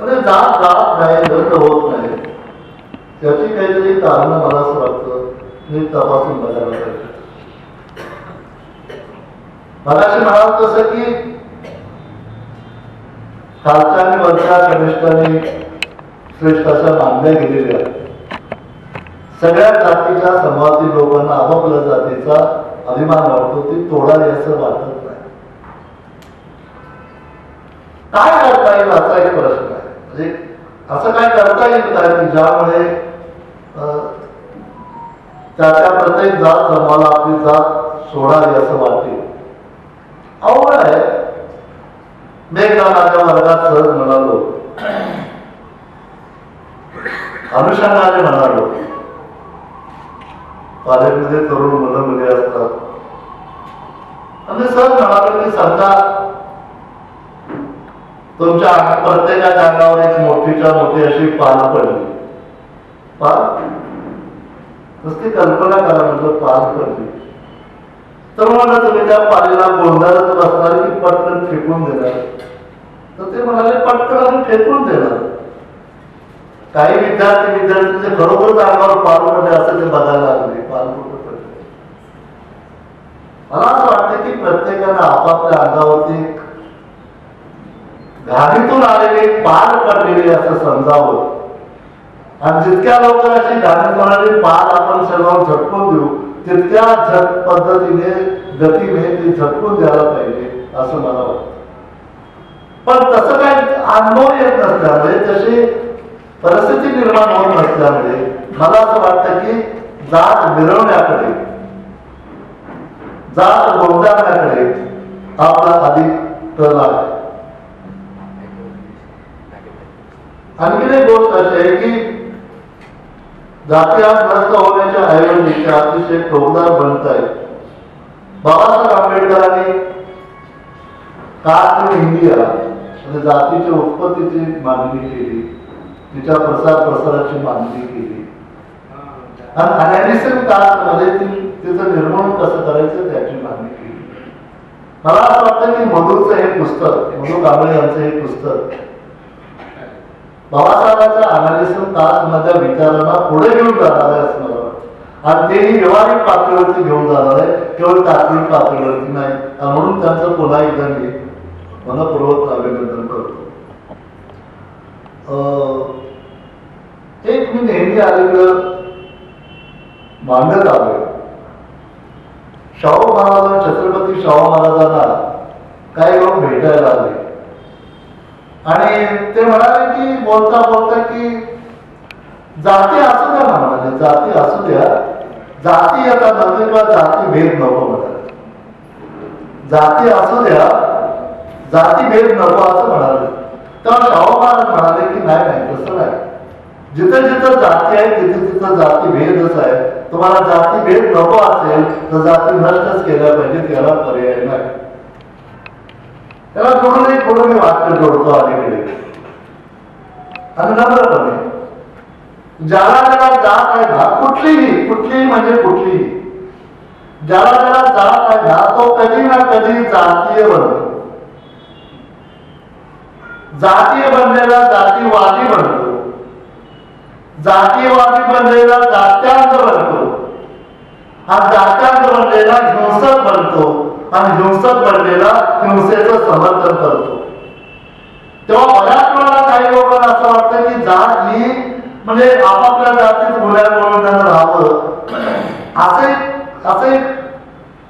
म्हणजे जात जात नाही दंड होत नाही. त्याची काहीतरी कारण मला असं वाटतं. मी तपासून बघायला पाहिजे. मगाशी म्हणाल तसं की कालच्या आणि वरच्या कनिष्ठाने श्रेष्ठ अशा मानल्या गेलेल्या सगळ्या जातीच्या समाजातील लोकांना आपापल्या जातीचा अभिमान वाटतो ती तोडावी असं वाटत नाही. काय करता येईल असा एक प्रश्न. म्हणजे असं काय करता येईल काय की ज्यामुळे त्याच्या त्या त्या प्रत्येक जात समूहाला आपली जात सोडावी असं वाटते. अवघड आहे. मी एकदा माझ्या वर्गात सहज म्हणालो. अनुषंगाने म्हणालो. कॉलेजमध्ये तरुण मुलं मुली असतात. आणि सहज म्हणालो की समजा तुमच्या प्रत्येकाच्या अंगावर एक मोठीच्या मोठी अशी पाल पडली. नुसती कल्पना करा म्हणजे पान पडली. तर म्हणलं तुम्ही त्या पालीला गोंधळत बसणार की पटकन फेकून देणार. तर ते म्हणाले पटकन आम्ही फेकून देणार. काही विद्यार्थी विद्यार्थी ते खरोखरच अंगावर पाल पडले असं ते बघायला लागले पाल पडले? मला असं वाटतं की प्रत्येकानं आपापल्या अंगावरती घाणीतून आलेली पार पडलेले असं समजावं. आणि जितक्या लवकर अशी घाणीतून आलेली आपण सर्वांना झटकून देऊ तितक्या झट पद्धतीने गतीने ती झटकून द्यायला पाहिजे असं मला वाटतं. पण तसं काय अनुभव येत नसल्यामुळे तशी परिस्थिती निर्माण होत नसल्यामुळे मला असं वाटतं की जात मिरवण्याकडे जात गोंधळण्याकडे आपला अधिक कल आहे. आणखीन एक गोष्ट अशी आहे की जातीयात नष्ट होण्याच्या ऐवजी ते अतिशय टोकदार बनत आहे बाबासाहेब आंबेडकरांनी कास्ट इंडिया म्हणजे जातीच्या उत्पत्तीची मागणी केली. तिच्या प्रसार प्रसाराची मागणी केली. आणि अनॅलिसिस कास्टमध्ये तिचं निर्माण कसं करायचं त्याची मागणी केली. मला असं वाटतं की मधुरचं हे पुस्तक मधु कांबळे यांचं हे पुस्तक बाबासाहेबांच्या अनालिसिस तासमधल्या विचारांना पुढे घेऊन जाणार आहे असं मला आणि तेही व्यवहारिक पातळीवरती घेऊन जाणार आहे. केवळ तात्विक पातळीवरती नाही. म्हणून त्यांचं पुन्हा एकदा मी मनपूर्वक अभिनंदन करतो. अं, एक मी नेहमी आलेलं मांडत आलो शाहू महाराज छत्रपती शाहू महाराजांना काही लोक भेटायला आले. आणि ते म्हणाले की बोलता बोलता की जाती असू द्या म्हणाले. जाती असू द्या. जाती आता नव्हे म्हणजे किंवा जाती भेद नको म्हणाले. जाती असू द्या जाती भेद नको असं म्हणाले. तेव्हा शाहू महाराज म्हणाले की नाही नाही तसं नाही. जिथं जिथं जाती आहे तिथे तिथं जाती भेदच आहे. तुम्हाला जाती भेद नको असेल तर जाती नष्टच केल्या पाहिजे त्याला पर्याय नाही. त्याला जोडून एक थोडं मी वाक्य जोडतो अलीकडे आणि ज्याला त्याला जात आहे ना कुठलीही कुठलीही म्हणजे कुठलीही ज्याला ज्याला जात आहे ना तो कधी ना कधी जातीय बनतो. जातीय बनलेला जातीवादी बनतो. जातीयवादी बनलेला जात्यांत बनतो. हा जात्यांत बनलेला हिंसक बनतो. आणि हिंसक बनलेला हिंसेचं समर्थन करतो. तेव्हा बऱ्याच वेळा काही लोकांना असं वाटतं की जात ही म्हणजे आपापल्या जातीत मुल्या मुलांना राहावं. असे असे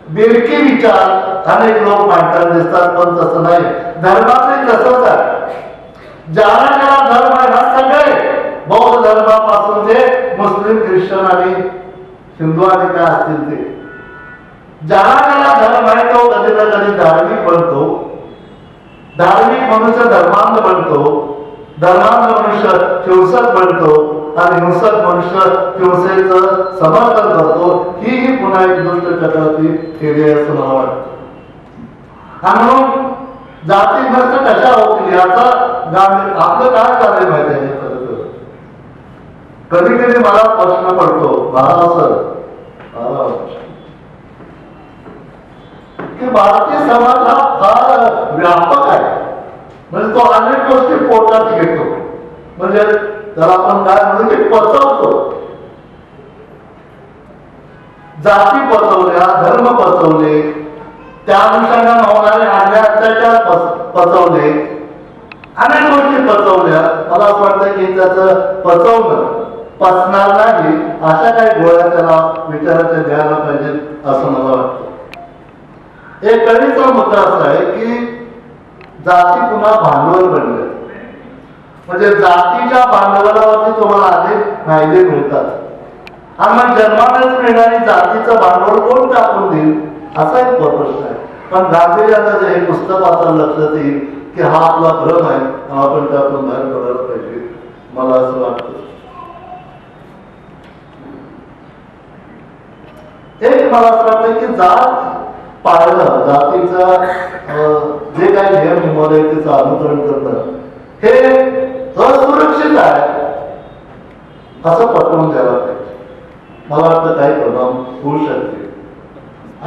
बेडके विचार अनेक लोक मांडताना दिसतात पण तसं नाही. धर्माचे तसंच आहे? ज्याला ज्याला धर्म आहे हा सगळे बौद्ध धर्मापासून ते मुस्लिम ख्रिश्चन आणि हिंदू आणि काय असतील ते. ज्याला त्याला धर्म आहे तो कधी ना कधी धार्मिक बनतो. धार्मिक मनुष्य धर्मांध बनतो. धर्मांध मनुष्य हिंसक बनतो. आणि हिंसक मनुष्य हिंसेचं समर्थन करतो. ही ही पुन्हा एक दुष्ट चक्राची केली आहे असं मला वाटतं. आणि म्हणून जाती नष्ट कशा होतील याचा गांधी आपलं काय चाललंय माहिती आहे कधी कधी मला प्रश्न पडतो महाराज सर महाराज की भारतीय समाज हा फार व्यापक आहे. म्हणजे तो अनेक गोष्टी पोटात घेतो. म्हणजे त्याला आपण काय म्हणू की पचवतो. जाती पचवल्या धर्म पचवले त्या अनुषंगाने होणारे अन्याय अत्याचार पचवले अनेक गोष्टी पचवल्या. मला असं वाटतं की त्याचं पचवणं पचणार नाही अशा काही गोळ्या त्याला विचाराच्या द्यायला पाहिजे असं मला वाटतं. एक कधीचा मुद्दा असा आहे की जाती पुन्हा भांडवल बनले. म्हणजे जातीच्या भांडवलावरती तुम्हाला अनेक फायदे मिळतात. आणि मग जन्मानेच मिळणारी जातीचं भांडवल कोण टाकून देईल? असा एक प्रश्न आहे. पण गांधीजींना जर हे पुस्तक वाचायला लक्षात येईल की हा आपला भ्रम आहे आपण त्यातून बाहेर पडायला पाहिजे. मला असं वाटतं. एक मला असं वाटतं की जात पाळणं जातीचा जे काही नियम मर्यादेचं अनुकरण करणं हे असुरक्षित आहे. असं पटवून द्यायला पाहिजे मला वाटतं काही परिणाम होऊ शकते.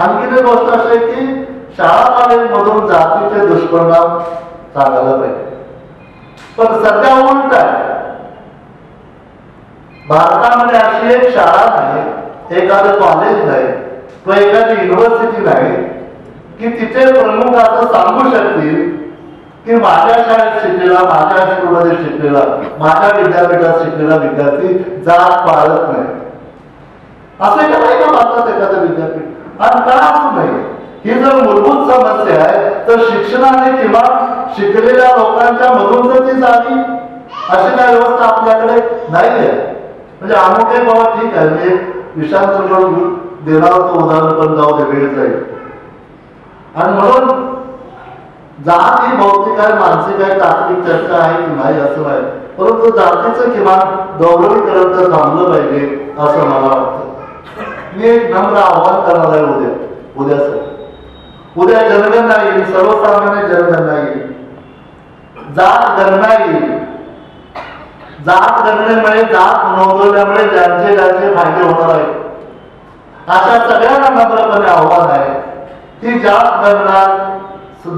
आणखीन एक गोष्ट अशी आहे की शाळा कॉलेजमधून जातीचे दुष्परिणाम सांगायला पाहिजे. पण सध्या उलट आहे. भारतामध्ये अशी एक शाळा नाही एखादं कॉलेज नाही किंवा एखादी युनिव्हर्सिटी नाही की तिथे प्रमुख असं सांगू शकतील की माझ्या शाळेत शिकलेला माझ्या स्कूलमध्ये शिकलेला माझ्या विद्यापीठात शिकलेला विद्यार्थी जात पाळत नाही. असं एका नाही का भारतात एखादं विद्यापीठ? आणि का असू नये ही जर मूलभूत समस्या आहे तर शिक्षणाने किंवा शिकलेल्या लोकांच्या मधून जर ती झाली अशी काय व्यवस्था आपल्याकडे नाही आहे म्हणजे अमुक एक बाबा ठीक आहे म्हणजे विषांत देणार होतं उदाहरण पण जाऊ दे वेळ जाईल. आणि म्हणून जात ही भौतिक आहे मानसिक आहे तात्विक चर्चा आहे की नाही असं नाही. परंतु जातीचं किमान गौरवीकरण तर थांबलं पाहिजे असं मला वाटतं. मी एक नम्र आव्हान करणार आहे उद्या. उद्यासाठी उद्या जनगणना येईल सर्वसामान्य जनगणना येईल जात गणना येईल जात गणनेमुळे जात नोंदवल्यामुळे ज्यांचे ज्यांचे फायदे होणार आहेत. अशा सगळ्यांना नम्रपणे आव्हान आहे. ती जात दरम्यान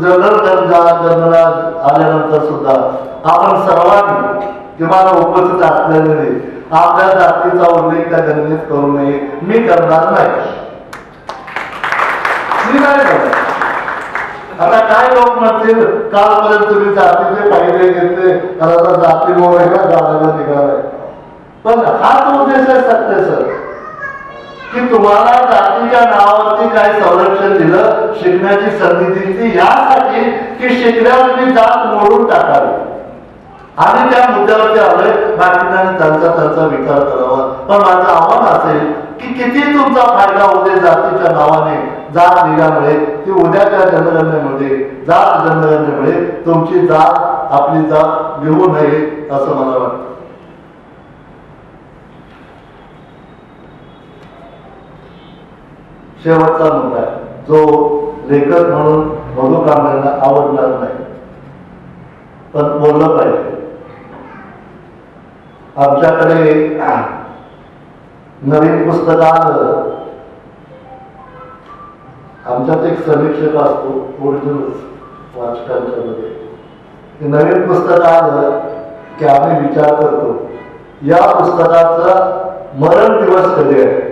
जनरल गणना गणना आल्यानंतर सुद्धा आपण सर्वांनी किमान उपस्थित असलेले आपल्या जातीचा उल्लेख त्या गणनेत करू नये. मी करणार नाही. मी नाही करणार. आता काय लोक म्हणतील? कालपर्यंत तुम्ही जातीचे फायदे घेतले तर आता जाती का जाण्याला निघालाय. पण हाच उद्देश आहे सत्य सर. की तुम्हाला जातीच्या नावावरती काय संरक्षण दिलं शिकण्याची संधी दिली यासाठी की शिकल्यावर तुम्ही जात मोडून टाकावी. आणि त्या मुद्द्यावरती आलोय. बाकीच्यांनी त्यांचा त्यांचा विचार करावा. पण माझं आव्हान असेल की किती तुमचा फायदा होते जातीच्या नावाने? जात निघामुळे ती उद्याच्या जनगणनेमध्ये जात जनगणनेमुळे तुमची जात आपली जात घेऊ नये असं मला वाटतं. शेवटचा मुद्दा. जो लेखक म्हणून बघू कांबळेला आवडणार नाही. पण बोललं पाहिजे. आमच्याकडे नवीन पुस्तक आलं. आमच्यात एक समीक्षक असतो ओरिजिनल वाचकांच्या मध्ये. नवीन पुस्तक आलं की आम्ही विचार करतो. या पुस्तकाचा मरण दिवस कधी आहे?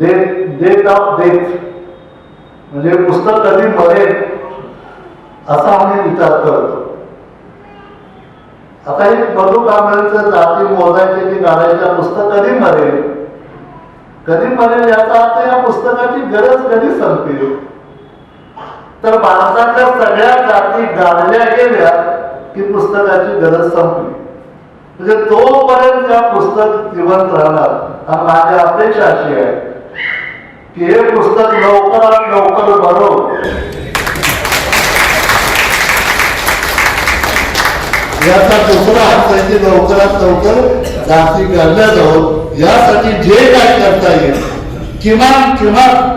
डेट डेट ऑफ डेथ म्हणजे पुस्तक कधी मरेल असा आम्ही विचार करतो. आता हे मधु कांबळेचं जाती मोजायचे की काढायच्या पुस्तक कधी मरेल कधी मरेल याचा अर्थ या पुस्तकाची गरज कधी संपेल? तर भारतातल्या सगळ्या जाती गाडल्या गेल्या की पुस्तकाची गरज संपली. म्हणजे तोपर्यंत या पुस्तक जिवंत राहणार. आणि माझी अपेक्षा अशी आहे. की हे पुस्तक लवकरात लवकर बनव. याचा दुसरा अर्थ आहे लवकरात लवकर जाती करण्यात जाऊन यासाठी जे काय करता येईल किमान किमान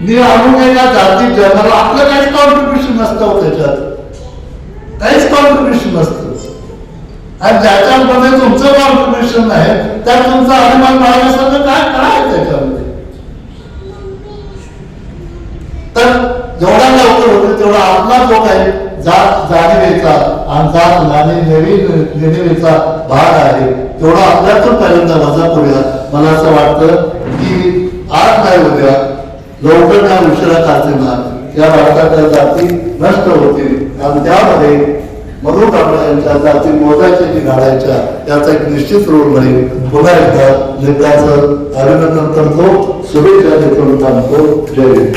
मी आणून या जाती जन्माला आपलं काहीच कॉन्ट्रीब्युशन नसतं हो त्याच्यात. काहीच कॉन्ट्रीब्युशन नसतं. आणि ज्याच्यामध्ये तुमचं कॉन्ट्रीब्युशन आहे त्यात तुमचा अभिमान बाळगण्यासारखं काय काय त्याच्यामध्ये? तर जेवढा लवकर होईल तेवढा आपला जो काही जात जाणीवेचा आणि जात नाणे नवीन नेणीवेचा भाग आहे. तेवढा आपल्यातून पहिल्यांदा वजा करूया. मला असं वाटतं की आज नाही उद्या लवकर काय उशिरा चालते ना या भारताच्या जाती नष्ट होतील. आणि त्यामध्ये मधु कांबळे यांच्या जाती मोजायच्या की घालायच्या त्याचा एक निश्चित रोल राहील पुन्हा एकदा नेत्याचं अभिनंदन करतो. शुभेच्छा देतो सांगतो जय हिंद.